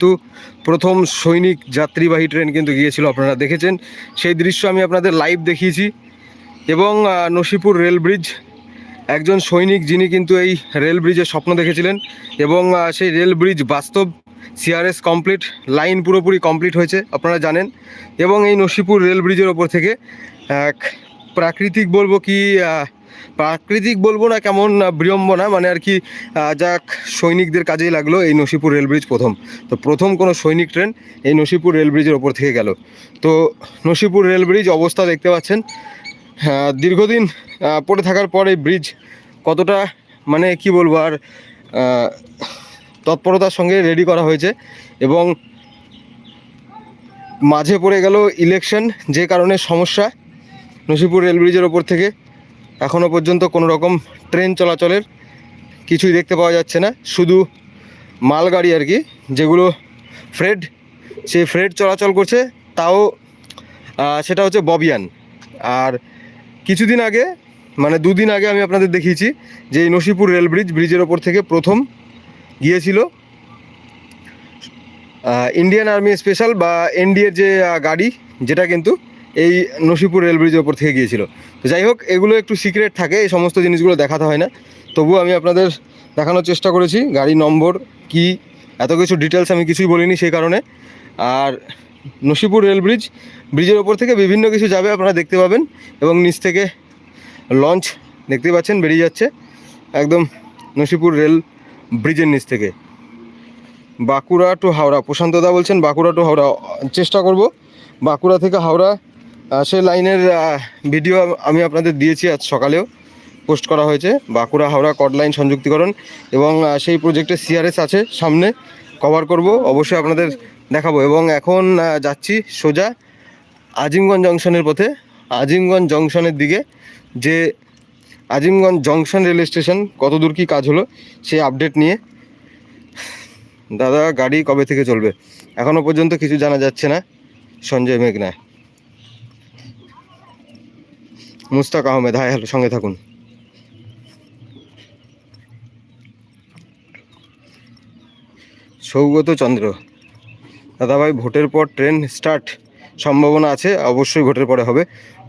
কিন্তু প্রথম সৈনিক যাত্রীবাহী ট্রেন কিন্তু গিয়েছিল, আপনারা দেখেছেন। সেই দৃশ্য আমি আপনাদের লাইভ দেখিয়েছি। এবং নসিপুর রেল ব্রিজ, একজন সৈনিক যিনি কিন্তু এই রেল ব্রিজের স্বপ্ন দেখেছিলেন এবং সেই রেল ব্রিজ বাস্তব সিআরএস কমপ্লিট লাইন পুরোপুরি কমপ্লিট হয়েছে, আপনারা জানেন। এবং এই নসিপুর রেল ব্রিজের ওপর থেকে এক প্রাকৃতিক বলব কি প্রাকৃতিক বলব না, কেমন বিড়ম্বনা মানে আর কি যাক, সৈনিকদের কাজেই লাগল এই নসিপুর রেল ব্রিজ প্রথম। তো প্রথম কোনো সৈনিক ট্রেন এই নসিপুর রেল ব্রিজের ওপর থেকে গেল। তো নসিপুর রেল ব্রিজ অবস্থা দেখতে পাচ্ছেন দীর্ঘদিন পড়ে থাকার পর এই ব্রিজ কতটা মানে কি বলব আর তৎপরতার সঙ্গে রেডি করা হয়েছে এবং মাঝে পড়ে গেল ইলেকশন যে কারণে সমস্যা নসিপুর রেল ব্রিজের ওপর থেকে। এখনও পর্যন্ত কোনো রকম ট্রেন চলাচলের কিছুই দেখতে পাওয়া যাচ্ছে না। শুধু মালগাড়ি আর কি, যেগুলো ফ্রেড সেই ফ্রেড চলাচল করছে, তাও সেটা হচ্ছে ববিয়ান। আর কিছুদিন আগে মানে দুদিন আগে আমি আপনাদের দেখিয়েছি যে এই নসিপুর রেল ব্রিজ, ব্রিজের ওপর থেকে প্রথম গিয়েছিল ইন্ডিয়ান আর্মি স্পেশাল বা এনডিএর যে গাড়ি, যেটা কিন্তু এই নসিপুর রেল ব্রিজের ওপর থেকে গিয়েছিল। তো যাই হোক, এগুলো একটু সিক্রেট থাকে, এই সমস্ত জিনিসগুলো দেখাতে হয় না। তবুও আমি আপনাদের দেখানোর চেষ্টা করেছি, গাড়ি নম্বর, কি, এত কিছু ডিটেলস আমি কিছুই বলিনি সেই কারণে। আর নসিপুর রেল ব্রিজ, ব্রিজের ওপর থেকে বিভিন্ন কিছু যাবে আপনারা দেখতে পাবেন এবং নিচ থেকে লঞ্চ দেখতে পাচ্ছেন, বেরিয়ে যাচ্ছে একদম নসিপুর রেল ব্রিজের নিচ থেকে। বাঁকুড়া টু হাওড়া প্রশান্তদা বলছেন, বাঁকুড়া টু হাওড়া, চেষ্টা করব। বাঁকুড়া থেকে হাওড়া সে লাইনের ভিডিও আমি আপনাদের দিয়েছি আজ সকালেও। পোস্ট করা হয়েছে, বাঁকুড়া হাওড়া কট লাইন সংযুক্তিকরণ এবং সেই প্রজেক্টে সিআরএস আছে সামনে কভার করব, অবশ্যই আপনাদের দেখাবো। এবং এখন যাচ্ছি সোজা আজিমগঞ্জ জংশনের পথে। আজিমগঞ্জ জংশনের দিকে যে আজিমগঞ্জ জংশন রেল স্টেশন কত দূর কী কাজ হলো সেই আপডেট নিয়ে। দাদা, গাড়ি কবে থেকে চলবে? এখনও পর্যন্ত কিছু জানা যাচ্ছে না, সঞ্জয় মেঘনা মুস্তাক আহমেদ, হাই, হ্যালো, সঙ্গে থাকুন। সৌগত চন্দ্র, দাদাভাই, ভোটের পর ট্রেন স্টার্ট, সম্ভাবনা আছে, অবশ্যই ভোটের পরে হবে।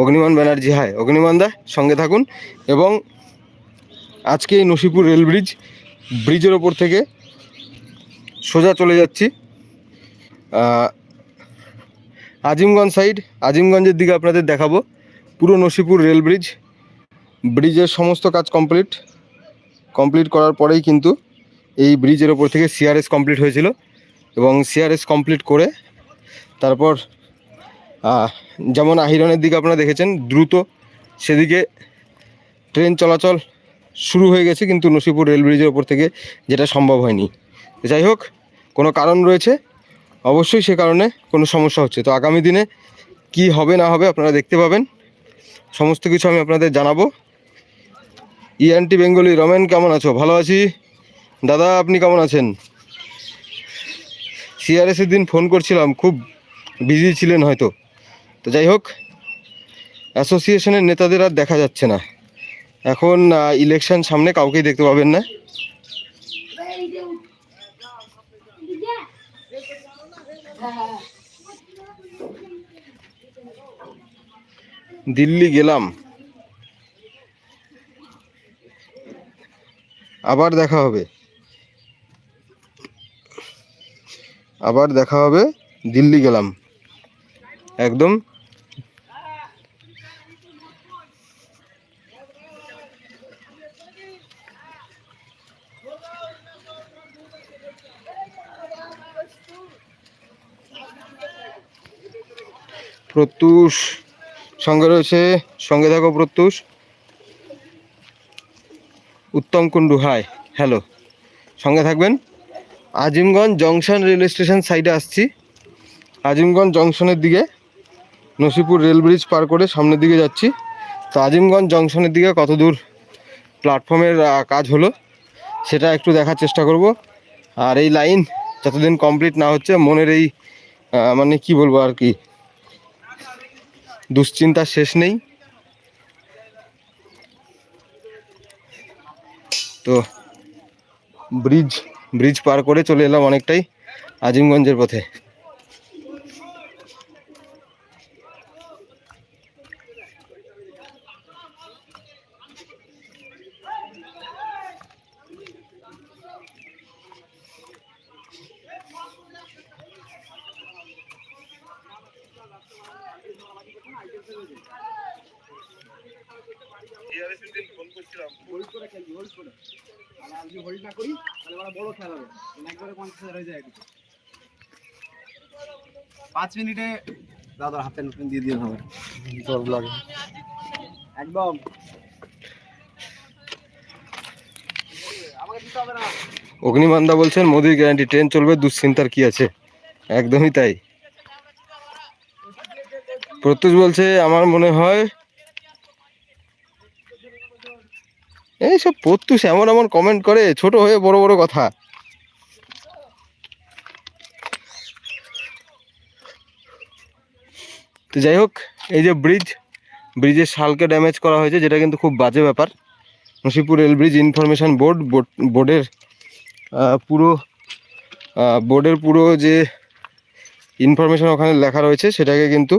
অগ্নিমান ব্যানার্জি, হাই, অগ্নিমান দা, সঙ্গে থাকুন। এবং আজকে এই নসিপুর রেল ব্রিজ, ব্রিজের ওপর থেকে সোজা চলে যাচ্ছি। আজিমগঞ্জ সাইড আজিমগঞ্জের দিকে আপনাদের দেখাবো। পুরো নসিপুর রেল ব্রিজ ব্রিজের সমস্ত কাজ কমপ্লিট কমপ্লিট করার পরেই কিন্তু এই ব্রিজের ওপর থেকে সিআরএস কমপ্লিট হয়েছিল এবং সিআরএস কমপ্লিট করে তারপর যেমন আহিরনের দিকে আপনারা দেখেছেন, দ্রুত সেদিকে ট্রেন চলাচল শুরু হয়ে গেছে, কিন্তু নসিপুর রেল ব্রিজের ওপর থেকে যেটা সম্ভব হয়নি। যাই হোক, কোনো কারণ রয়েছে? অবশ্যই সে কারণে কোনো সমস্যা হচ্ছে। তো আগামী দিনে কি হবে না হবে আপনারা দেখতে পাবেন। সমস্ত কিছু আমি আপনাদের জানাব। ইএনটি বেঙ্গলি রমেন কেমন আছো? ভালো আছি? দাদা, আপনি কেমন আছেন? সিআরএসের দিন ফোন করছিলাম, খুব বিজি ছিলেন হয়তো। তো যাই হোক অ্যাসোসিয়েশনের নেতাদের আর দেখা যাচ্ছে না। এখন ইলেকশন সামনে কাউকেই দেখতে পাবেন না। দিল্লি গেলাম। আবার দেখা হবে। আবার দেখা হবে দিল্লি গেলাম। একদম। প্রত্যুষ সঙ্গে রয়েছে, সঙ্গে থাকো প্রত্যুষ। উত্তম কুণ্ডু হাই হ্যালো সঙ্গে থাকবেন। আজিমগঞ্জ জংশন রেল স্টেশন সাইডে আসছি। আজিমগঞ্জ জংশনের দিকে নসিপুর রেল ব্রিজ পার করে সামনের দিকে যাচ্ছি। তো আজিমগঞ্জ জংশনের দিকে কত দূর প্ল্যাটফর্মের কাজ হলো, সেটা একটু দেখার চেষ্টা করব। আর এই লাইন যতদিন কমপ্লিট না হচ্ছে, মনের এই মানে কি বলব আর কি দুশ্চিন্তার শেষ নেই। তো ব্রিজ ব্রিজ পার করে চলে এলাম অনেকটাই আজিমগঞ্জের পথে। না করি তাহলে ওরা বড় খেলা হবে। মানে একবারে পঞ্চাশ হাজার হয়ে যায় পাঁচ মিনিটে দাদার হাতে নতুন দিয়ে দিয়ে হবে। তোর ব্লগে একদম। অগ্নিমান্দা বলছেন মোদির গ্যারান্টি ট্রেন চলবে দুশ্চিন্তার কি আছে? একদমই তাই। প্রত্যুষ বলছে আমার মনে হয় এইসব প্রত্যুষ এমন এমন কমেন্ট করে, ছোট হয়ে বড় বড় কথা। তো যাই হোক, এই যে ব্রিজ ব্রিজের শালকে ড্যামেজ করা হয়েছে, যেটা কিন্তু খুব বাজে ব্যাপার। Nasipur rail bridge information board বোর্ডের পুরো বোর্ডের পুরো যে ইনফরমেশন ওখানে লেখা রয়েছে, সেটাকে কিন্তু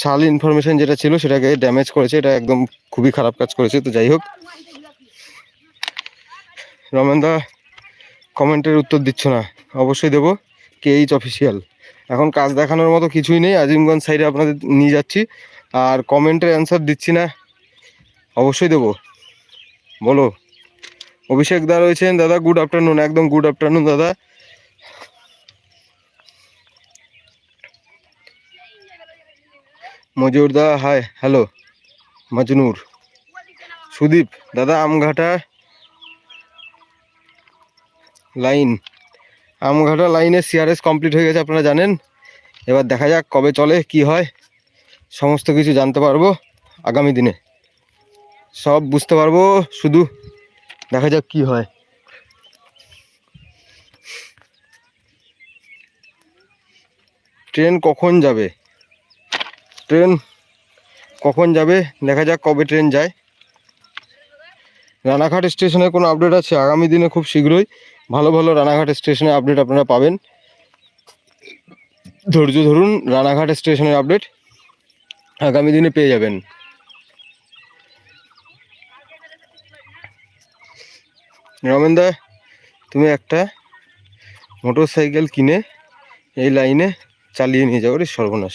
শাল ইনফরমেশন যেটা ছিল, সেটাকে ড্যামেজ করেছে। এটা একদম খুবই খারাপ কাজ করেছে। তো যাই হোক রমেনদা, কমেন্টের উত্তর দিচ্ছ না। অবশ্যই দেবো কে এইচ অফিসিয়াল। এখন কাজ দেখানোর মতো কিছুই নেই, আজিমগঞ্জ সাইডে আপনাদের নিয়ে যাচ্ছি। আর কমেন্টের অ্যান্সার দিচ্ছি না, অবশ্যই দেবো। বলো, অভিষেক দা রয়েছেন, দাদা গুড আফটারনুন একদম গুড আফটারনুন দাদা। Majur da hi hello Majnur. Sudip, দাদা, আমঘাটা। লাইন। আমঘাটা লাইনে সিআরএস কমপ্লিট হয়ে গেছে, আপনারা জানেন। এবার দেখা যাক কবে চলে, কি হয়। সমস্ত কিছু জানতে পারব আগামী দিনে। সব বুঝতে পারব শুধু। দেখা যাক কি হয়। ট্রেন কখন যাবে? ট্রেন কখন যাবে? দেখা যাক কবে ট্রেন যায়। রানাঘাট স্টেশনে কোনো আপডেট আছে? আগামী দিনে খুব শীঘ্রই ভালো ভালো রানাঘাট স্টেশনে আপডেট আপনারা পাবেন। ধৈর্য ধরুন, রানাঘাট স্টেশনের আপডেট আগামী দিনে পেয়ে যাবেন। রমেনদা তুমি একটা মোটর সাইকেল কিনে এই লাইনে চালিয়ে নিয়ে যাও রে সর্বনাশ।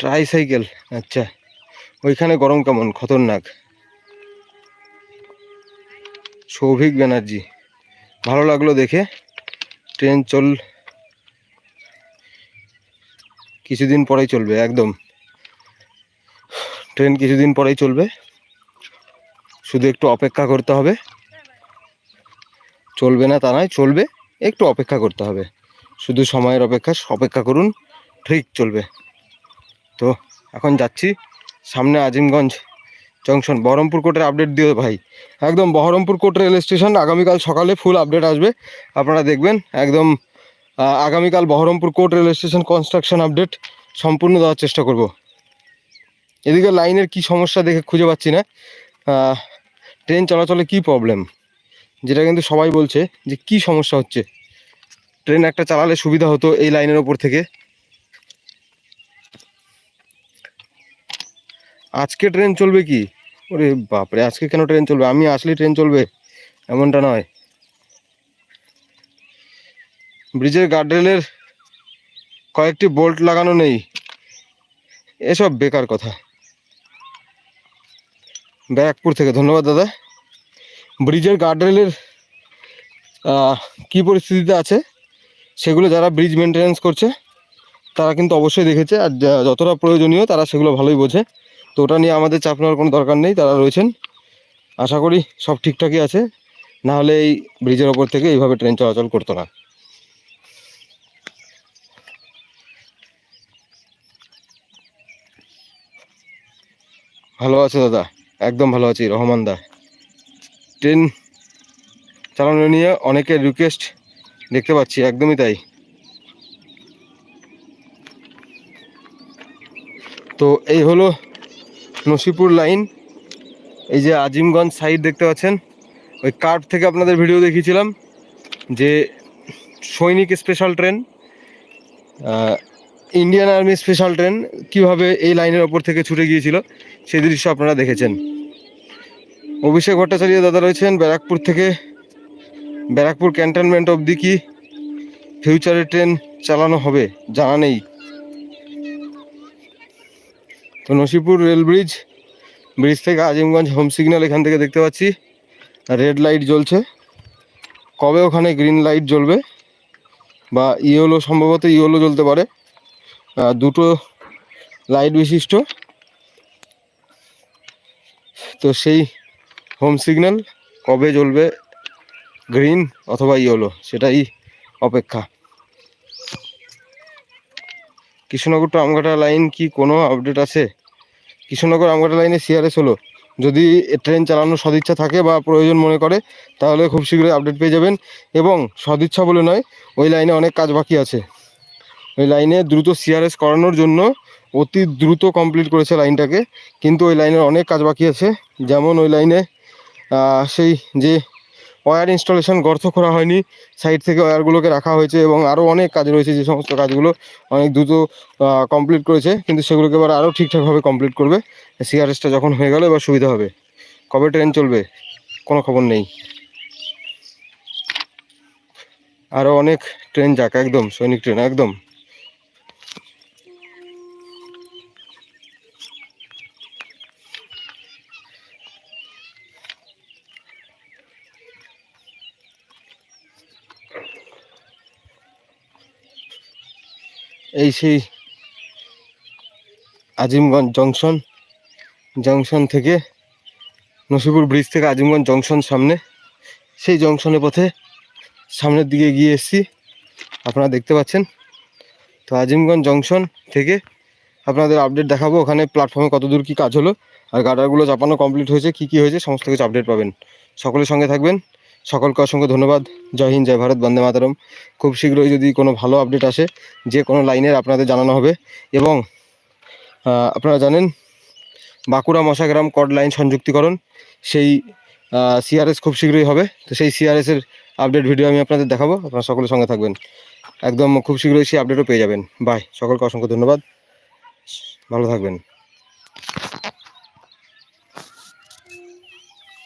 ট্রাই সাইকেল আচ্ছা। ওইখানে গরম কেমন? খতরনাক। সৌভিক ব্যানার্জি। ভালো লাগল দেখে। ট্রেন চল কিছুদিন পরেই চলবে, একদম। ট্রেন কিছুদিন পরেই চলবে। শুধু একটু অপেক্ষা করতে হবে। চলবে না তা নয়, চলবে। একটু অপেক্ষা করতে হবে। শুধু সময়ের অপেক্ষা অপেক্ষা করুন, ঠিক চলবে। তো, এখন যাচ্ছি। সামনে আজিমগঞ্জ জংশন, বহরমপুর কোর্টের আপডেট দিও ভাই। একদম বহরমপুর কোর্ট রেল স্টেশন, আগামীকাল সকালে ফুল আপডেট আসবে। আপনারা দেখবেন, একদম আগামীকাল Baharampur court rail station construction update সম্পূর্ণ দেওয়ার চেষ্টা করব। এদিকে লাইনের কি সমস্যা দেখে খুঁজে পাচ্ছি না। ট্রেন চলাচলে কি প্রবলেম যেটা কিন্তু সবাই বলছে যে কি সমস্যা হচ্ছে? ট্রেন একটা চালালে সুবিধা হতো এই লাইনের ওপর থেকে। আজকে ট্রেন চলবে কি? ওরে বাপরে, আজকে কেন ট্রেন চলবে? আমি আসলে ট্রেন চলবে? এমনটা নয়। ব্রিজের গার্ডরেলের কয়েকটি বোল্ট লাগানো নেই। এসব বেকার কথা। ব্যারাকপুর থেকে। ধন্যবাদ, দাদা। ব্রিজের গার্ডরেলের কি পরিস্থিতিতে আছে? সেগুলো যারা ব্রিজ মেনটেন্যান্স করছে, তারা কিন্তু অবশ্যই দেখেছে। আর যতটা প্রয়োজনীয়, তারা সেগুলো ভালোই বোঝে। তো ওটা নিয়ে আমাদের চাপ নেওয়ার কোনো দরকার নেই, তারা রয়েছেন। আশা করি সব ঠিকঠাকই আছে। না হলে এই ব্রিজের ওপর থেকে এইভাবে ট্রেন চলাচল করতো না। ভালো আছে দাদা? একদম ভালো আছি, রহমান দা। ট্রেন চালানো নিয়ে অনেকের রিকোয়েস্ট দেখতে পাচ্ছি, একদমই তাই। তো এই হলো নসিপুর লাইন, এই যে আজিমগঞ্জ সাইড দেখতে পাচ্ছেন, ওই কার্ড থেকে আপনাদের ভিডিও দেখিয়েছিলাম, যে সৈনিক special train Indian army special train কীভাবে এই লাইনের ওপর থেকে ছুটে গিয়েছিল, সেই দৃশ্য আপনারা দেখেছেন। অভিষেক ভট্টাচার্য দাদা রয়েছেন ব্যারাকপুর থেকে। ব্যারাকপুর ক্যান্টনমেন্ট অবধি কি ফিউচারে ট্রেন চালানো হবে জানা নেই। তো নসিপুর রেল ব্রিজ ব্রিজ থেকে আজিমগঞ্জ হোম সিগন্যাল এখান থেকে দেখতে পাচ্ছি। রেড লাইট জ্বলছে। কবে ওখানে গ্রিন লাইট জ্বলবে? বা ইয়েলো, সম্ভবত ইয়েলো জ্বলতে পারে। দুটো লাইট বিশিষ্ট। তো সেই হোম সিগন্যাল কবে জ্বলবে গ্রিন অথবা ইয়েলো, সেটাই অপেক্ষা। কৃষ্ণনগর টু আমঘাটা লাইন কি কোনো আপডেট আছে? কৃষ্ণনগর আমঘাটা লাইনে সিআরএস হলো। যদি ট্রেন চালানোর সদিচ্ছা থাকে বা প্রয়োজন মনে করে, তাহলে খুব শীঘ্রই আপডেট পেয়ে যাবেন। এবং সদিচ্ছা বলে নয়, ওই লাইনে অনেক কাজ বাকি আছে। ওই লাইনে দ্রুত সিআরএস করানোর জন্য অতি দ্রুত কমপ্লিট করেছে লাইনটাকে কিন্তু ওই লাইনের অনেক কাজ বাকি আছে। যেমন ওই লাইনে সেই যে ওয়্যার ইনস্টলেশন গর্ত করা হয়নি। সাইড থেকে ওয়্যারগুলোকে রাখা হয়েছে এবং আরও অনেক কাজ রয়েছে, যে সমস্ত কাজগুলো অনেক দ্রুত কমপ্লিট করেছে। কিন্তু সেগুলোকে এবার আরও ঠিকঠাকভাবে কমপ্লিট করবে। সিআরএসটা যখন হয়ে গেল, এবার সুবিধা হবে। কবে ট্রেন চলবে? কোনো খবর নেই। আরও অনেক ট্রেন যাক, একদম, সৈনিক ট্রেন একদম। এই সেই আজিমগঞ্জ জংশন জংশন থেকে নসিপুর ব্রিজ থেকে আজিমগঞ্জ জংশন সামনে। সেই জংশনের পথে সামনের দিকে গিয়ে এসেছি। আপনারা দেখতে পাচ্ছেন। তো আজিমগঞ্জ জংশন থেকে আপনাদের আপডেট দেখাবো ওখানে প্ল্যাটফর্মে কত দূর কী কাজ হলো আর গার্ডারগুলো চাপানো কমপ্লিট হয়েছে, কী কী হয়েছে, সমস্ত কিছু আপডেট পাবেন। সকলের সঙ্গে থাকবেন। সকলকে অসংখ্য ধন্যবাদ। জয় হিন্দ, জয় ভারত, বন্দে মাতারম। খুব শীঘ্রই যদি কোনো ভালো আপডেট আসে, যে কোনো লাইনের আপনাদের জানানো হবে। এবং আপনারা জানেন, বাঁকুড়া মশাগ্রাম কড লাইন সংযুক্তিকরণ, সেই সিআরএস খুব শীঘ্রই হবে। তো সেই সিআরএস এর আপডেট ভিডিও আমি আপনাদের দেখাবো। আপনারা সকলের সঙ্গে থাকবেন। একদম খুব শীঘ্রই সেই আপডেটও পেয়ে যাবেন। বাই। সকলকে অসংখ্য ধন্যবাদ। ভালো থাকবেন।